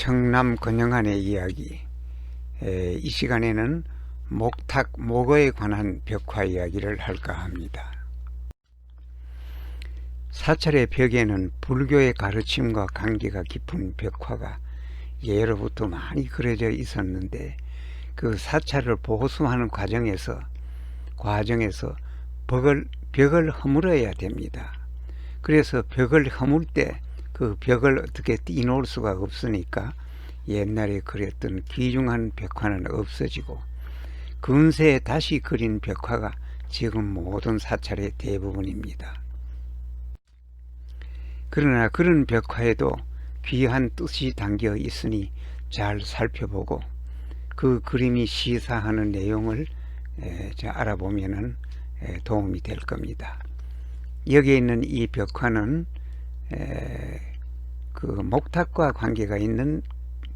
청남 건영안의 이야기 에, 이 시간에는 목탁 목어에 관한 벽화 이야기를 할까 합니다. 사찰의 벽에는 불교의 가르침과 관계가 깊은 벽화가 예로부터 많이 그려져 있었는데 그 사찰을 보수하는 과정에서 과정에서 벽을 벽을 허물어야 됩니다. 그래서 벽을 허물 때 그 벽을 어떻게 띄놓을 수가 없으니까 옛날에 그렸던 귀중한 벽화는 없어지고 근세에 다시 그린 벽화가 지금 모든 사찰의 대부분입니다. 그러나 그런 벽화에도 귀한 뜻이 담겨 있으니 잘 살펴보고 그 그림이 시사하는 내용을 에, 도움이 될 겁니다. 여기에 있는 이 벽화는 에, 그 목탁과 관계가 있는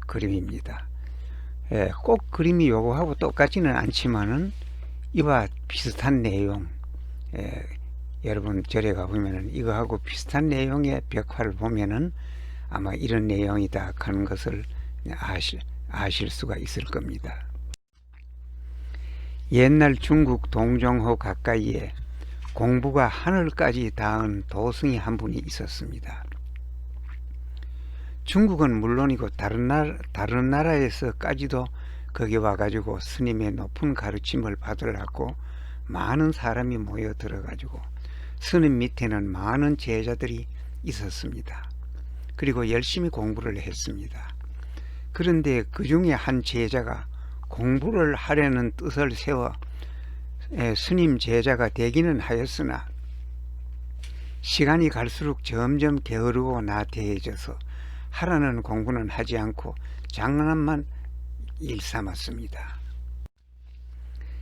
그림입니다. 에, 꼭 그림이 요거하고 똑같지는 않지만은 이와 비슷한 내용 에, 여러분 절에 가보면은 이거하고 비슷한 내용의 벽화를 보면은 아마 이런 내용이다 하는 것을 아실, 아실 수가 있을 겁니다. 옛날 중국 동정호 가까이에 공부가 하늘까지 닿은 도승이 한 분이 있었습니다. 중국은 물론이고 다른 나라, 다른 나라에서까지도 거기 와가지고 스님의 높은 가르침을 받으려고 많은 사람이 모여 들어가지고 스님 밑에는 많은 제자들이 있었습니다. 그리고 열심히 공부를 했습니다. 그런데 그 중에 한 제자가 공부를 하려는 뜻을 세워 스님 제자가 되기는 하였으나 시간이 갈수록 점점 게으르고 나태해져서 하라는 공부는 하지 않고 장난만 일삼았습니다.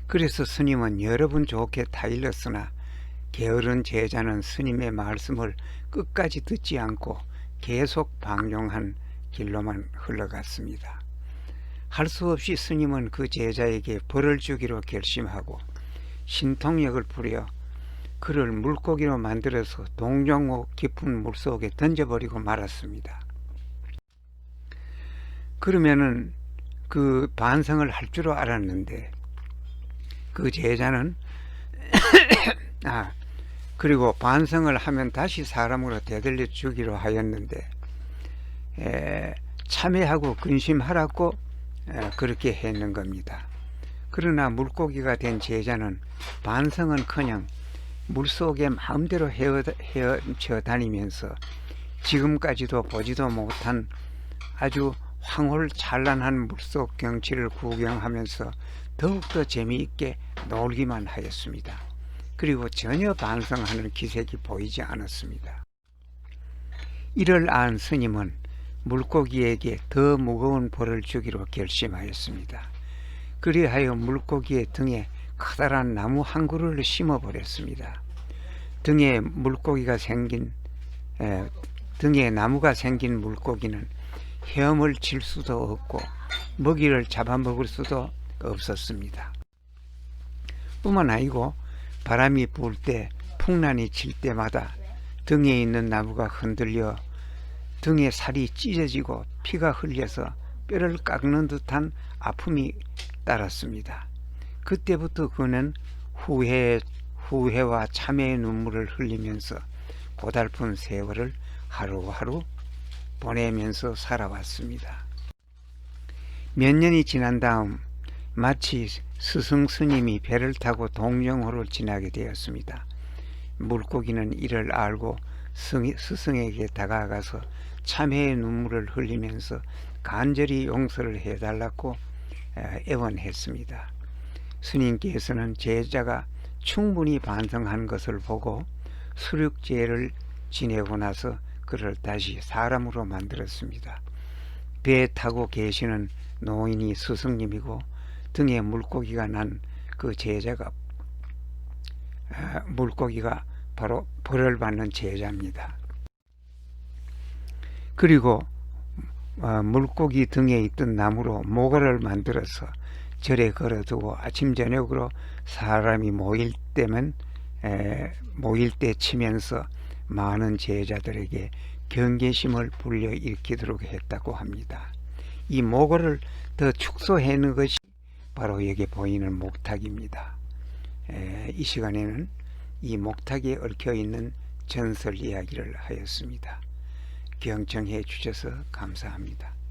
그래서 스님은 여러 분 좋게 타일렀으나 게으른 제자는 스님의 말씀을 끝까지 듣지 않고 계속 방종한 길로만 흘러갔습니다. 할 수 없이 스님은 그 제자에게 벌을 주기로 결심하고 신통력을 부려 그를 물고기로 만들어서 동정호 깊은 물속에 던져버리고 말았습니다. 그러면은 그 반성을 할 줄 알았는데 그 제자는 아 그리고 반성을 하면 다시 사람으로 되돌려 주기로 하였는데 에, 참회하고 근심하라고 에, 그렇게 했는 겁니다. 그러나 물고기가 된 제자는 반성은커녕 물속에 마음대로 헤어, 헤엄쳐 다니면서 지금까지도 보지도 못한 아주 황홀 찬란한 물속 경치를 구경하면서 더욱더 재미있게 놀기만 하였습니다. 그리고 전혀 반성하는 기색이 보이지 않았습니다. 이를 안 스님은 물고기에게 더 무거운 벌을 주기로 결심하였습니다. 그리하여 물고기의 등에 커다란 나무 한 그루를 심어버렸습니다. 등에 물고기가 생긴 에, 등에 나무가 생긴 물고기는 헤엄을 칠 수도 없고 먹이를 잡아먹을 수도 없었습니다. 뿐만 아니고 바람이 불 때 풍란이 칠 때마다 등에 있는 나무가 흔들려 등에 살이 찢어지고 피가 흘려서 뼈를 깎는 듯한 아픔이 따랐습니다. 그때부터 그는 후회, 후회와 참회의 눈물을 흘리면서 고달픈 세월을 하루하루 보내면서 살아왔습니다. 몇 년이 지난 다음 마치 스승 스님이 배를 타고 동정호를 지나게 되었습니다. 물고기는 이를 알고 스승에게 다가가서 참회의 눈물을 흘리면서 간절히 용서를 해달라고 애원했습니다. 스님께서는 제자가 충분히 반성한 것을 보고 수륙제를 지내고 나서 그를 다시 사람으로 만들었습니다. 배에 타고 계시는 노인이 스승님이고 등에 물고기가 난 그 제자가 물고기가 바로 벌을 받는 제자입니다. 그리고 물고기 등에 있던 나무로 모가를 만들어서 절에 걸어두고 아침 저녁으로 사람이 모일 때면 모일 때 치면서 많은 제자들에게 경계심을 불러일으키도록 했다고 합니다. 이 모고를 더 축소해는 것이 바로 여기 보이는 목탁입니다. 에, 이 시간에는 이 목탁에 얽혀 있는 전설 이야기를 하였습니다. 경청해 주셔서 감사합니다.